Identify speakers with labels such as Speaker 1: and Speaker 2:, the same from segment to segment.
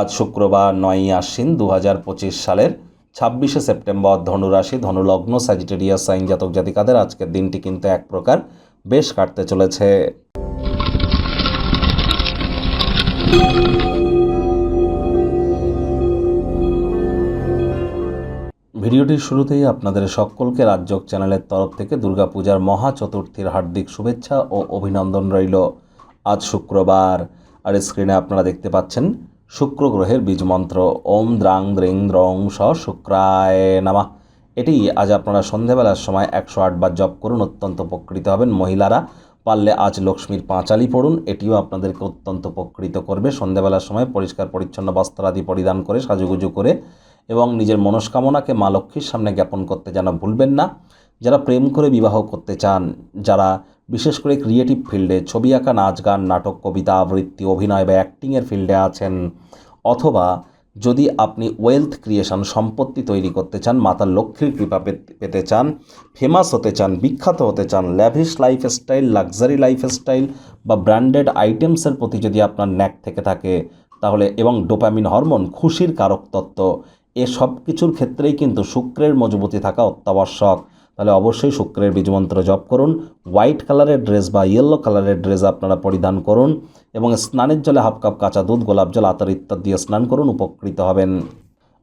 Speaker 1: আজ শুক্রবার নয়ই আশ্বিন দু হাজার পঁচিশ সালের ছাব্বিশে সেপ্টেম্বর ধনুরাশি, ধনুলগ্ন স্যাজিটেরিয়াস সাইন জাতক জাতিকাদের আজকের দিনটি কিন্তু এক প্রকার বেশ কাটতে চলেছে। ভিডিওটির শুরুতেই আপনাদের সকলকে রাজ্যক চ্যানেলের তরফ থেকে দুর্গাপূজার মহা চতুর্থীর হার্দিক শুভেচ্ছা ও অভিনন্দন রইল। আজ শুক্রবার, আর স্ক্রিনে আপনারা দেখতে পাচ্ছেন শুক্র গ্রহের বীজ মন্ত্র ওম দ্রাং দ্রিং দ্রং স শুক্রায় নামা। এটি আজ আপনারা সন্ধেবেলার সময় একশো আটবার জপ করুন, অত্যন্ত উপকৃত হবেন মহিলারা। পারলে আজ লক্ষ্মীর পাঁচালি পড়ুন, এটিও আপনাদেরকে অত্যন্ত উপকৃত করবে। সন্ধেবেলার সময় পরিষ্কার পরিচ্ছন্ন বস্ত্রাদি পরিধান করে, সাজুগুজু করে এবং নিজের মনস্কামনাকে মা লক্ষ্মীর সামনে জ্ঞাপন করতে যেন ভুলবেন না। যারা প্রেম করে বিবাহ করতে চান, যারা বিশেষ করে ক্রিয়েটিভ ফিল্ডে ছবি আঁকা, নাচ গান, নাটক, কবিতা, আবৃত্তি, অভিনয় বা অ্যাক্টিংয়ের ফিল্ডে আছেন। অথবা যদি আপনি ওয়েলথ ক্রিয়েশন সম্পত্তি তৈরি করতে চান মাতা লক্ষ্মীর কৃপা পেতে- চান ফেমাস হতে চান, বিখ্যাত হতে চান ল্যাভিশ লাইফস্টাইল লাক্সারি লাইফস্টাইল বা ব্র্যান্ডেড আইটেমসের প্রতি যদি আপনার ন্যাক থেকে থাকে, তাহলে এবং ডোপামিন হরমোন খুশির কারক তত্ত্ব এ সব কিছুর ক্ষেত্রেই কিন্তু শুক্রের মজবুতি থাকা অত্যাবশ্যক। তাহলে অবশ্যই শুক্রের বীজমন্ত্র জপ করুন। হোয়াইট কালারের ড্রেস বা ইয়েলো কালারের ড্রেস আপনারা পরিধান করুন এবং স্নানের জলে হাফ কাপ কাঁচা দুধ, গোলাপ জল, আতর ইত্যাদি দিয়ে স্নান করুন, উপকৃত হবেন।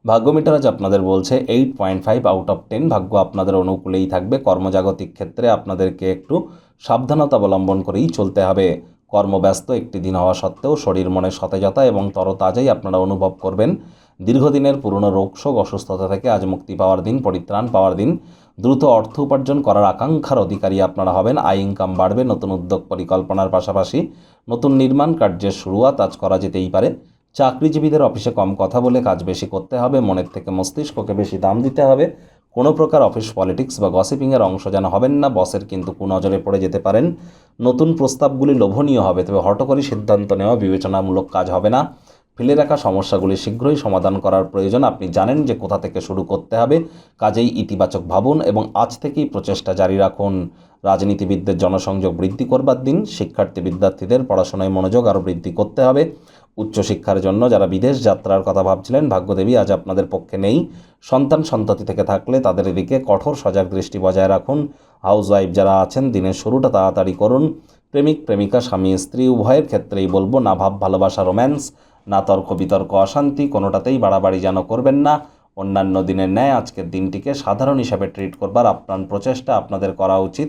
Speaker 1: ভাগ্যমিটার আজ আপনাদের বলছে eight point five out of ten ভাগ্য আপনাদের অনুকূলেই থাকবে। কর্মজাগতিক ক্ষেত্রে আপনাদেরকে একটু সাবধানতা অবলম্বন করেই চলতে হবে। কর্মব্যস্ত একটি দিন হওয়া সত্ত্বেও শরীর মনে সতেজতা এবং তরতাজাই আপনারা অনুভব করবেন। দীর্ঘদিনের পুরনো রোগশোক অসুস্থতা থেকে আজ মুক্তি পাওয়ার দিন, পরিত্রাণ পাওয়ার দিন। দ্রুত অর্থ উপার্জন করার আকাঙ্ক্ষার অধিকারী আপনারা হবেন। আয় ইনকাম বাড়বে, নতুন উদ্যোগ পরিকল্পনার পাশাপাশি নতুন নির্মাণ কার্যের শুরুয়াত আজ করা যেতেই পারে। চাকরিজীবীদের অফিসে কম কথা বলে কাজ বেশি করতে হবে, মনের থেকে মস্তিষ্ককে বেশি দাম দিতে হবে। কোনো প্রকার অফিস পলিটিক্স বা গসিপিংয়ের অংশ যেন হবেন না, বসের কিন্তু কুনজরে পড়ে যেতে পারেন। নতুন প্রস্তাবগুলি লোভনীয় হবে, তবে হটকরি সিদ্ধান্ত নেওয়া বিবেচনামূলক কাজ হবে না। ফেলে রাখা সমস্যাগুলি শীঘ্রই সমাধান করার প্রয়োজন। আপনি জানেন যে কোথা থেকে শুরু করতে হবে। কাজেই ইতিবাচক ভাবুন এবং আজ থেকেই প্রচেষ্টা জারি রাখুন। রাজনীতিবিদদের জনসংযোগ বৃদ্ধি করবার দিন, শিক্ষার্থী বিদ্যার্থীদের পড়াশোনায় মনোযোগ আরও বৃদ্ধি করতে হবে। উচ্চশিক্ষার জন্য যারা বিদেশ যাত্রার কথা ভাবছিলেন, ভাগ্যদেবী আজ আপনাদের পক্ষে নেই। সন্তান সন্ততি থেকে থাকলে তাদের এদিকে কঠোর সজাগ দৃষ্টি বজায় রাখুন। হাউস ওয়াইফ যারা আছেন, দিনের শুরুটা তাড়াতাড়ি করুন। প্রেমিক, প্রেমিকা, স্বামী, স্ত্রী, উভয়ের ক্ষেত্রেই বলব, না ভাব, ভালোবাসা, রোম্যান্স না তর্ক বিতর্ক, অশান্তি, কোনোটাতেই বাড়াবাড়ি যেন করবেন না। অন্যান্য দিনের ন্যায় আজকের দিনটিকে সাধারণ হিসাবে ট্রিট করবার আপ্রাণ প্রচেষ্টা আপনাদের করা উচিত।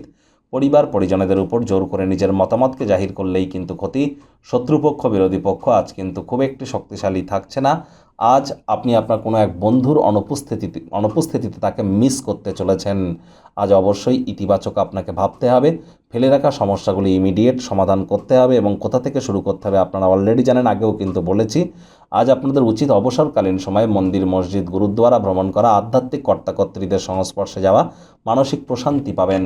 Speaker 1: পরিবার পরিজনেদের উপর জোর করে নিজের মতামতকে জাহির করলেই কিন্তু ক্ষতি। শত্রুপক্ষ, বিরোধী পক্ষ আজ কিন্তু খুব একটি শক্তিশালী থাকছে না। আজ আপনি আপনার কোনো এক বন্ধুর অনুপস্থিতিতে অনুপস্থিতিতে তাকে মিস করতে চলেছেন। আজ অবশ্যই ইতিবাচক আপনাকে ভাবতে হবে। ফেলে রাখা সমস্যাগুলি ইমিডিয়েট সমাধান করতে হবে এবং কোথা থেকে শুরু করতে হবে আপনারা অলরেডি জানেন, আগেও কিন্তু বলেছি। আজ আপনাদের উচিত অবসরকালীন সময়ে মন্দির, মসজিদ, গুরুদ্বারা ভ্রমণ করা, আধ্যাত্মিক কর্তাকর্ত্রীদের সংস্পর্শে যাওয়া, মানসিক প্রশান্তি পাবেন।